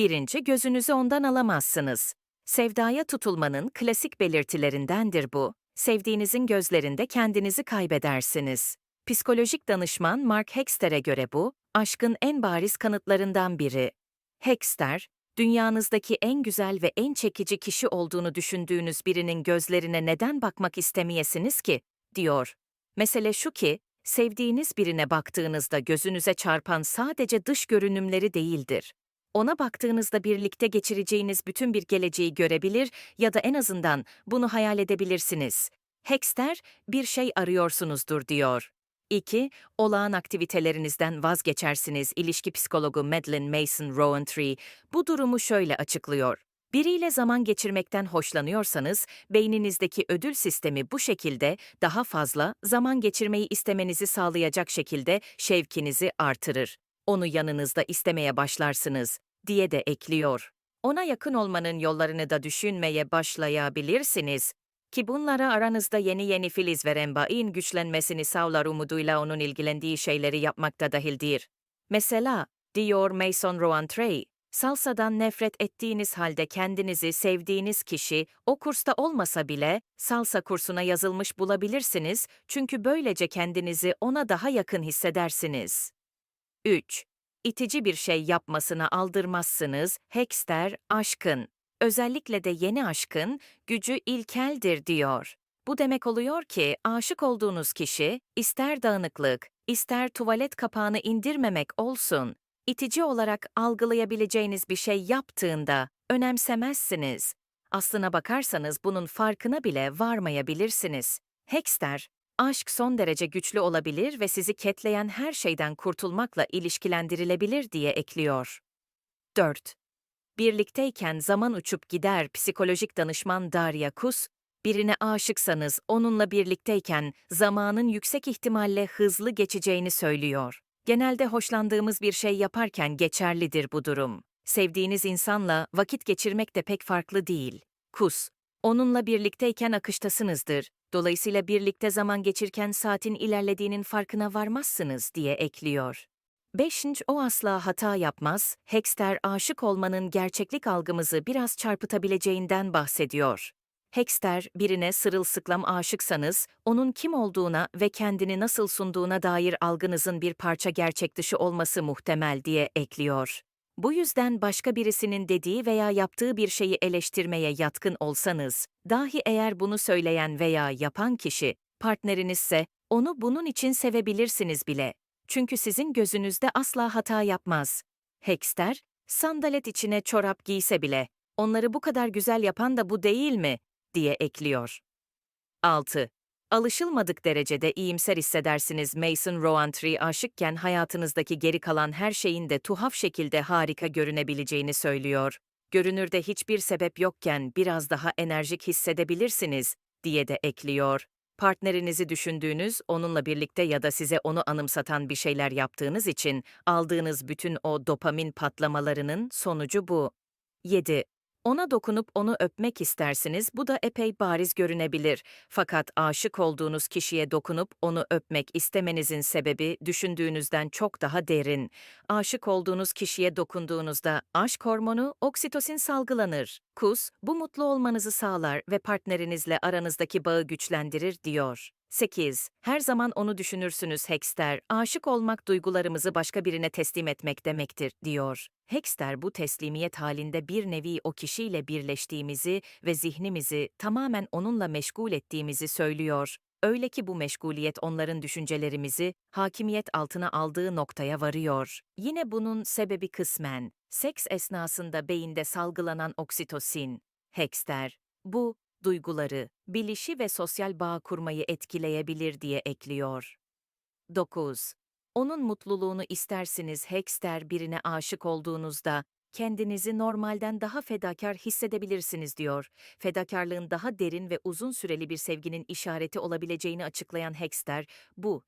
Birinci, gözünüzü ondan alamazsınız. Sevdaya tutulmanın klasik belirtilerindendir bu. Sevdiğinizin gözlerinde kendinizi kaybedersiniz. Psikolojik danışman Mark Hexter'e göre bu, aşkın en bariz kanıtlarından biri. Hexter, dünyanızdaki en güzel ve en çekici kişi olduğunu düşündüğünüz birinin gözlerine neden bakmak istemeyesiniz ki, diyor. Mesele şu ki, sevdiğiniz birine baktığınızda gözünüze çarpan sadece dış görünümleri değildir. Ona baktığınızda birlikte geçireceğiniz bütün bir geleceği görebilir ya da en azından bunu hayal edebilirsiniz. Hexter, bir şey arıyorsunuzdur diyor. 2. Olağan aktivitelerinizden vazgeçersiniz. İlişki psikologu Madeline Mason Rowantree bu durumu şöyle açıklıyor. Biriyle zaman geçirmekten hoşlanıyorsanız, beyninizdeki ödül sistemi bu şekilde daha fazla zaman geçirmeyi istemenizi sağlayacak şekilde şevkinizi artırır. Onu yanınızda istemeye başlarsınız, diye de ekliyor. Ona yakın olmanın yollarını da düşünmeye başlayabilirsiniz. Ki bunlara aranızda yeni yeni filiz veren bağın güçlenmesini sağlar umuduyla onun ilgilendiği şeyleri yapmakta dahildir. Mesela, diyor Mason Rowantree, salsadan nefret ettiğiniz halde kendinizi sevdiğiniz kişi o kursta olmasa bile salsa kursuna yazılmış bulabilirsiniz çünkü böylece kendinizi ona daha yakın hissedersiniz. 3. İtici bir şey yapmasına aldırmazsınız, Hexter, aşkın. Özellikle de yeni aşkın, gücü ilkeldir diyor. Bu demek oluyor ki aşık olduğunuz kişi, ister dağınıklık, ister tuvalet kapağını indirmemek olsun, itici olarak algılayabileceğiniz bir şey yaptığında önemsemezsiniz. Aslına bakarsanız bunun farkına bile varmayabilirsiniz. Hexter, aşk son derece güçlü olabilir ve sizi ketleyen her şeyden kurtulmakla ilişkilendirilebilir diye ekliyor. 4. Birlikteyken zaman uçup gider psikolojik danışman Darya Kus, birine aşıksanız onunla birlikteyken zamanın yüksek ihtimalle hızlı geçeceğini söylüyor. Genelde hoşlandığımız bir şey yaparken geçerlidir bu durum. Sevdiğiniz insanla vakit geçirmek de pek farklı değil. Kus, onunla birlikteyken akıştasınızdır. Dolayısıyla birlikte zaman geçirken saatin ilerlediğinin farkına varmazsınız diye ekliyor. 5. O asla hata yapmaz, Hexter aşık olmanın gerçeklik algımızı biraz çarpıtabileceğinden bahsediyor. Hexter, birine sırılsıklam aşıksanız, onun kim olduğuna ve kendini nasıl sunduğuna dair algınızın bir parça gerçek dışı olması muhtemel diye ekliyor. Bu yüzden başka birisinin dediği veya yaptığı bir şeyi eleştirmeye yatkın olsanız, dahi eğer bunu söyleyen veya yapan kişi, partnerinizse, onu bunun için sevebilirsiniz bile. Çünkü sizin gözünüzde asla hata yapmaz. Hexter, sandalet içine çorap giyse bile, onları bu kadar güzel yapan da bu değil mi? diye ekliyor. 6. Alışılmadık derecede iyimser hissedersiniz Mason Rowantree aşıkken hayatınızdaki geri kalan her şeyin de tuhaf şekilde harika görünebileceğini söylüyor. Görünürde hiçbir sebep yokken biraz daha enerjik hissedebilirsiniz, diye de ekliyor. Partnerinizi düşündüğünüz, onunla birlikte ya da size onu anımsatan bir şeyler yaptığınız için aldığınız bütün o dopamin patlamalarının sonucu bu. 7. Ona dokunup onu öpmek istersiniz, bu da epey bariz görünebilir. Fakat aşık olduğunuz kişiye dokunup onu öpmek istemenizin sebebi düşündüğünüzden çok daha derin. Aşık olduğunuz kişiye dokunduğunuzda aşk hormonu oksitosin salgılanır. Kus, bu mutlu olmanızı sağlar ve partnerinizle aranızdaki bağı güçlendirir diyor. 8. Her zaman onu düşünürsünüz Hexter. Aşık olmak duygularımızı başka birine teslim etmek demektir, diyor. Hexter bu teslimiyet halinde bir nevi o kişiyle birleştiğimizi ve zihnimizi tamamen onunla meşgul ettiğimizi söylüyor. Öyle ki bu meşguliyet onların düşüncelerimizi hakimiyet altına aldığı noktaya varıyor. Yine bunun sebebi kısmen seks esnasında beyinde salgılanan oksitosin. Hexter, bu duyguları, bilişi ve sosyal bağ kurmayı etkileyebilir diye ekliyor. 9. Onun mutluluğunu istersiniz Hexter birine aşık olduğunuzda kendinizi normalden daha fedakar hissedebilirsiniz diyor. Fedakarlığın daha derin ve uzun süreli bir sevginin işareti olabileceğini açıklayan Hexter, bu